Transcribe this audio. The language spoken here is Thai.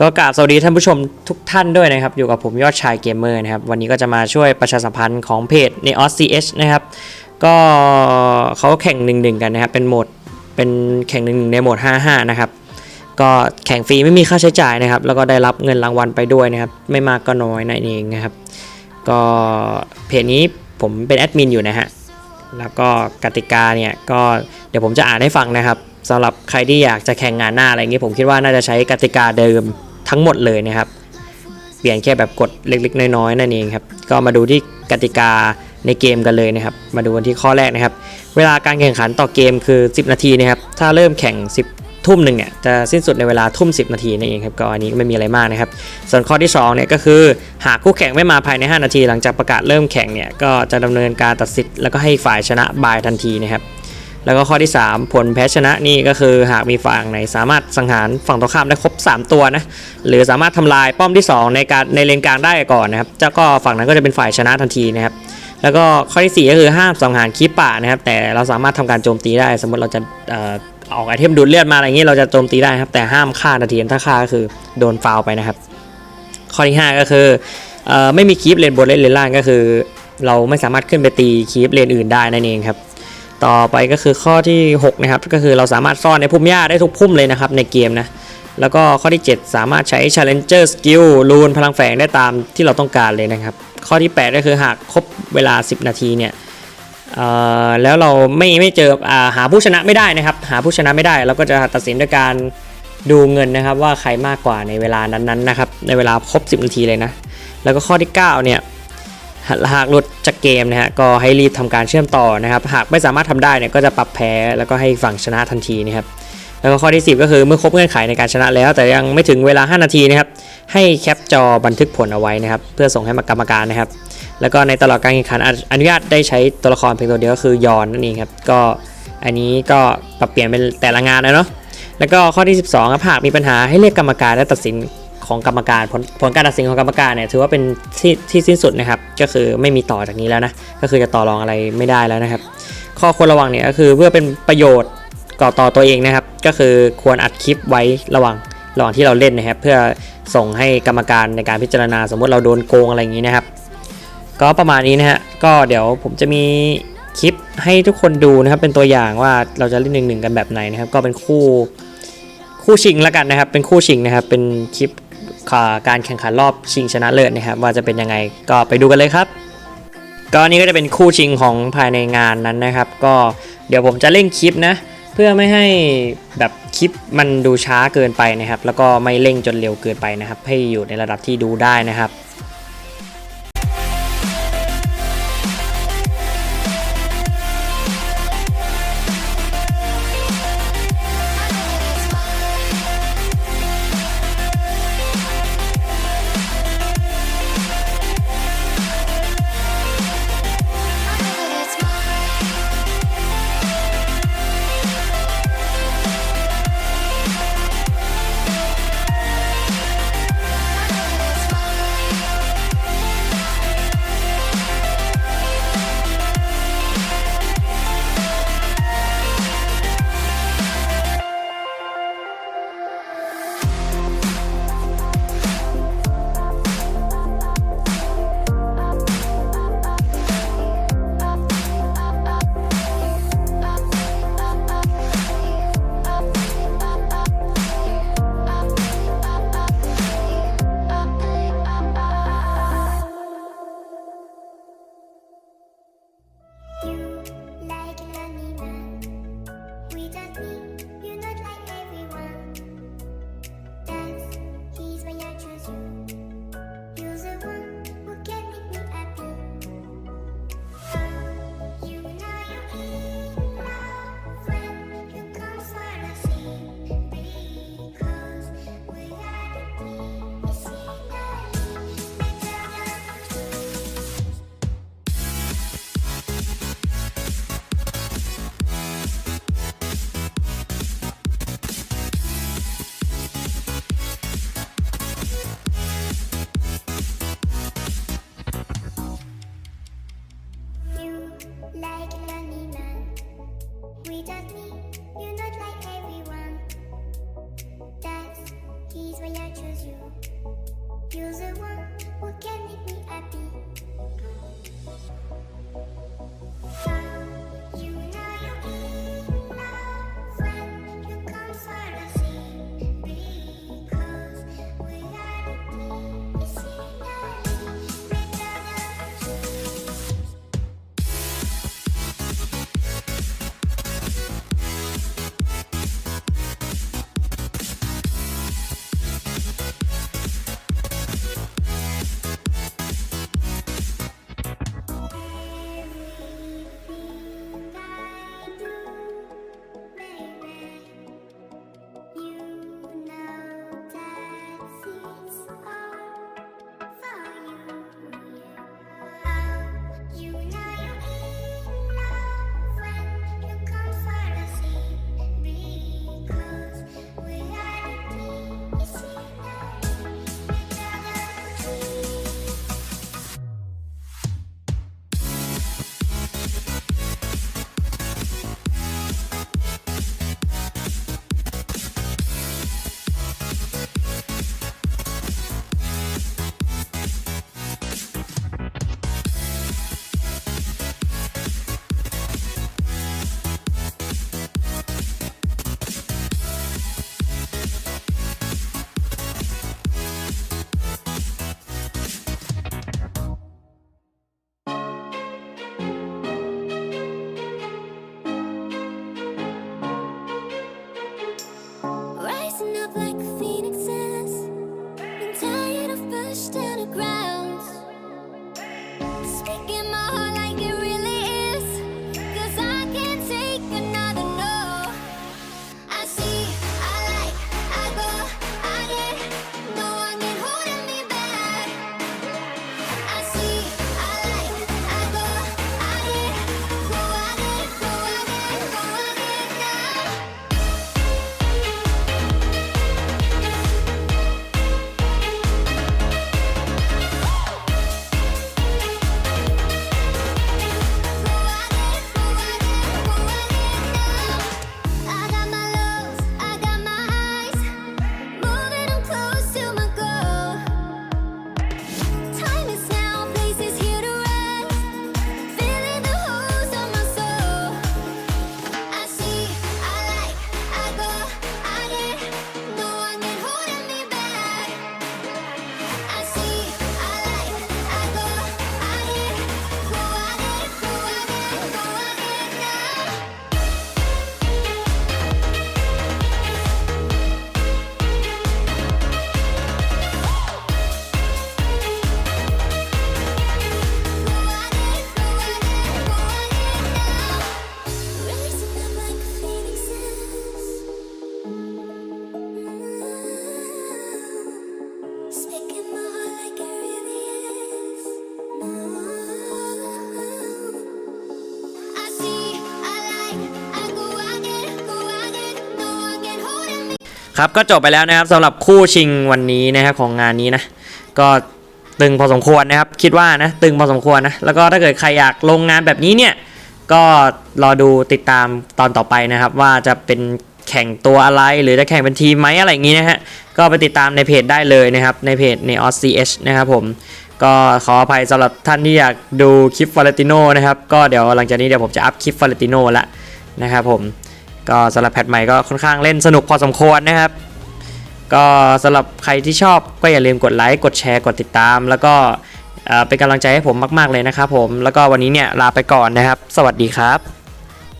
ก็กราบสวัสดีท่านผู้ชมทุกท่านด้วยนะครับ อยู่กับผมยอดชายเกมเมอร์นะครับ วันนี้ก็จะมาช่วยประชาสัมพันธ์ของเพจ n e o s CH นะครับ ก็เขาแข่งหนึ่งๆกันนะครับ เป็นโหมดเป็นแข่งหนึ่งๆในโหมด 55 นะครับ ก็แข่งฟรีไม่มีค่าใช้จ่ายนะครับ แล้วก็ได้รับเงินรางวัลไปด้วยนะครับ ไม่มากก็น้อยนั่นเองนะครับ ก็เพจนี้ผมเป็นแอดมินอยู่นะฮะแล้วก็กติกาเนี่ยก็เดี๋ยวผมจะอ่านให้ฟังนะครับสำหรับใครที่อยากจะแข่งงานหน้าอะไรเงี้ยผมคิดว่าน่าจะใช้กติกาเดิม ทั้งหมดเลยนะครับ เปลี่ยนแค่แบบกดเล็กๆ น้อยๆนั่นเองครับ ก็มาดูที่กติกาในเกมกันเลยนะครับ มาดูกันที่ข้อแรกนะครับ เวลาการแข่งขันต่อเกมคือ 10 นาทีนะครับ ถ้าเริ่มแข่ง 10 ทุ่มหนึ่งเนี่ยจะสิ้นสุดในเวลาทุ่ม 10 นาทีนั่นเองครับ ก็อันนี้ไม่มีอะไรมากนะครับ ส่วนข้อที่2เนี่ยก็คือหากคู่แข่งไม่มาภายใน 5 นาที หลังจากประกาศเริ่มแข่งเนี่ยก็จะดำเนินการตัดสิทธิ์แล้วก็ให้ฝ่ายชนะบายทันทีนะครับ แล้วก็ข้อที่ 3 ผลแพ้ชนะนี่ก็คือหากมีฝั่งไหนสามารถสังหารฝั่งตรงข้ามได้ครบ 3 ตัวนะหรือสามารถทำลายป้อมที่ 2 ในการในเลนกลางได้ก่อนนะครับเจ้าก็ฝั่งนั้นก็จะเป็นฝ่ายชนะทันทีนะครับแล้วก็ข้อที่ 4 ก็คือห้ามสังหารคีปป่านะครับแต่เราสามารถทำการโจมตีได้ สมมติเราจะเอ่อออกไอเทมดูดเลือดมาอะไรอย่างนี้เราจะโจมตีได้ครับแต่ห้ามฆ่าทันทีถ้าฆ่าก็คือโดนฟาวไปนะครับ ข้อที่ 5 ก็คือเอ่อไม่มีคีปเลนบนและเลนล่างก็คือ เราไม่สามารถขึ้นไปตีคีปเลนอื่นได้นั่นเองครับ ต่อไปก็คือข้อที่6นะครับก็คือเราสามารถซ่อนในพุ่มหญ้าได้ทุกพุ่มเลยนะครับในเกมนะแล้วก็ข้อที่ 7 สามารถใช้ Challenger Skill รูนพลังแฝงได้ตามที่เราต้องการเลยนะครับ ข้อที่ 8 ก็คือหากครบเวลา 10 นาทีเนี่ยแล้วเราไม่ไม่เจออาหาผู้ชนะไม่ได้นะครับ หาผู้ชนะไม่ได้ เราก็จะตัดสินด้วยการดูเงินนะครับ ว่าใครมากกว่าในเวลานั้นๆนะครับในเวลาครบ 10 นาทีเลยนะ แล้วก็ข้อที่ 9 เนี่ย หากหลุดจากเกมนะฮะก็ให้รีบทำการเชื่อมต่อนะครับ หากไม่สามารถทำได้เนี่ยก็จะปรับแพ้แล้วก็ให้ฝั่งชนะทันทีนะครับแล้วก็ข้อที่ 10 ก็คือเมื่อครบเงื่อนไขในการชนะแล้ว แต่ยังไม่ถึงเวลา 5 นาทีนะครับให้แคปจอบันทึกผลเอาไว้นะครับ เพื่อส่งให้กรรมการนะครับ แล้วก็ในตลอดการแข่งขันออนุญาตได้ใช้ตัวละครเพียงตัวเดียวก็คือยอนนั่นเองครับก็อันนี้ก็ปรับเปลี่ยนเป็นแต่ละงานนะเนาะแล้วก็ข้อที่ 12ครับหากมีปัญหาให้เรียกกรรมการและตัดสิน ของกรรมการผลผลการตัดสินของกรรมการเนี่ยถือว่าเป็นที่ที่สิ้นสุดนะครับ ก็คือไม่มีต่อจากนี้แล้วนะก็คือจะต่อรองอะไรไม่ได้แล้วนะครับ ข้อควรระวังเนี่ยก็คือเพื่อเป็นประโยชน์ก่อต่อตัวเองนะครับ ก็คือควรอัดคลิปไว้ระหว่างระหว่างที่เราเล่นนะครับ เพื่อส่งให้กรรมการในการพิจารณา สมมติเราโดนโกงอะไรอย่างนี้นะครับ ก็ประมาณนี้นะฮะก็เดี๋ยวผมจะมีคลิปให้ทุกคนดูนะครับ เป็นตัวอย่างว่าเราจะเล่นหนึ่งหนึ่งกันแบบไหนนะครับ ก็เป็นคู่คู่ชิงแล้วกันนะครับ เป็นคู่ชิงนะครับ เป็นคลิป การแข่งขันรอบชิงชนะเลิศนะครับ ว่าจะเป็นยังไงก็ไปดูกันเลยครับก็อันนี้ก็จะเป็นคู่ชิงของภายในงานนั้นนะครับ ก็เดี๋ยวผมจะเร่งคลิปนะ เพื่อไม่ให้แบบคลิปมันดูช้าเกินไปนะครับ แล้วก็ไม่เร่งจนเร็วเกินไปนะครับ ให้อยู่ในระดับที่ดูได้นะครับ We just me, you're not like everyone. That's his why I chose you. You're the one who can make me happy. ครับก็จบไปแล้วนะครับสำหรับคู่ชิงวันนี้นะครับของงานนี้นะ ก็ตึงพอสมควรนะครับคิดว่านะตึงพอสมควรนะแล้วก็ถ้าเกิดใครอยากลงงานแบบนี้เนี่ยก็รอดูติดตามตอนต่อไปนะครับ ว่าจะเป็นแข่งตัวอะไรหรือจะแข่งเป็นทีมไหมอะไรอย่างนี้นะฮะก็ไปติดตามในเพจได้เลยนะครับในเพจ n e o s CH นะครับผมก็ขออภัยสำหรับท่านที่อยากดูคลิปฟาเลติโนนะครับก็เดี๋ยวหลังจากนี้เดี๋ยวผมจะอัพคลิปฟาเลติโนละนะครับผม ก็สำหรับแพทใหม่ก็ค่อนข้างเล่นสนุกพอสมควรนะครับ ก็สำหรับใครที่ชอบก็อย่าลืมกดไลค์กดแชร์กดติดตาม แล้วก็เป็นกำลังใจให้ผมมาก ๆเลยนะครับผมแล้วก็วันนี้เนี่ยลาไปก่อนนะครับ สวัสดีครับ